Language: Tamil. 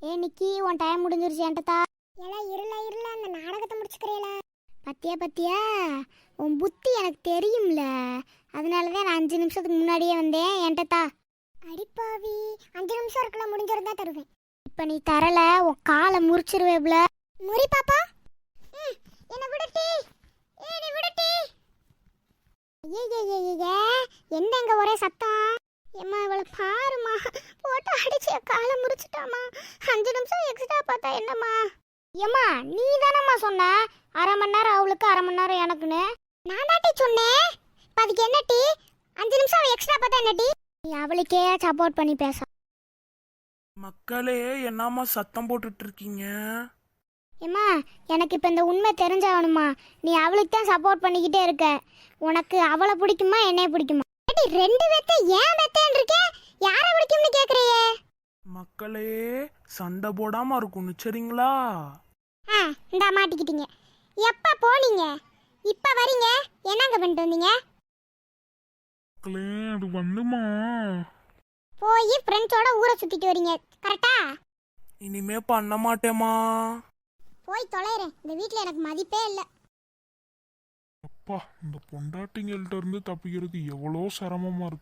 ஏ நிக்கி உன் டைம் முடிஞ்சிருச்சு என்கிட்ட எல்லாம் இருல இருல அந்த நாடகத்தை முடிச்சுக்கிறேல பத்தியா பத்தியா? உன் புத்தி எனக்கு தெரியும்ல. அதனால தான் நான் அஞ்சு நிமிஷத்துக்கு முன்னாடியே வந்தேன் என்கிட்ட தா. அடிப்பாவி அஞ்சு நிமிஷம் இருக்கலாம் முடிஞ்சிருந்தா தருவேன். இப்போ நீ தரல உன் காலை முறிச்சிருவேப்ல. முறி பாப்பா. ம், என்னை விடுட்டி ஏ நீ விடுட்டி ஐயே எங்கே ஒரே சத்தம்? முறிச்சிட்டாமா அஞ்சு நிமிஷம் எக்ஸ்ட்ரா பார்த்தா என்னம்மா? ஏம்மா நீ தானம்மா சொன்ன? அரை மணி நேரம் அவளுக்கு அரை மணி நேரம் எனக்குன்னு. நான் தாட்டி சொன்னேன். இப்போ அதுக்கு என்ன டீ? அஞ்சு நிமிஷம் எக்ஸ்ட்ரா பார்த்தா என்ன டீ? நீ அவளுக்கே சப்போர்ட் பண்ணி பேச. மக்களே என்னம்மா சத்தம் போட்டுட்டு இருக்கீங்க ஏம்மா எனக்கு இப்போ இந்த உண்மை தெரிஞ்சாகணுமா நீ அவளுக்கு தான் சப்போர்ட் பண்ணிக்கிட்டே இருக்க. உனக்கு அவளை பிடிக்குமா என்னைய பிடிக்குமா? ரெண்டு பேர்த்த ஏன் பெத்தேன் மக்களே சண்டை போடாம இருக்கணும் சரிங்களா? ஆ இந்தா மாட்டிக்கிட்டீங்க. எப்போ போனீங்க? இப்போ வரீங்க? என்னங்க பண்ணிட்டு வந்தீங்க? மக்களே அது வந்துமா? போய் ஃப்ரெண்ட்ஸோட ஊரை சுற்றிட்டு வரீங்க கரெக்டா இனிமே பண்ண மாட்டேமா போய் தொலைகிறேன் இந்த வீட்டில் எனக்கு மதிப்பே இல்லை. அப்பா இந்த பொண்டாட்டிங்கள்ட்ட இருந்து தப்பிக்கிறதுக்கு எவ்வளோ சிரமமா இருக்கு.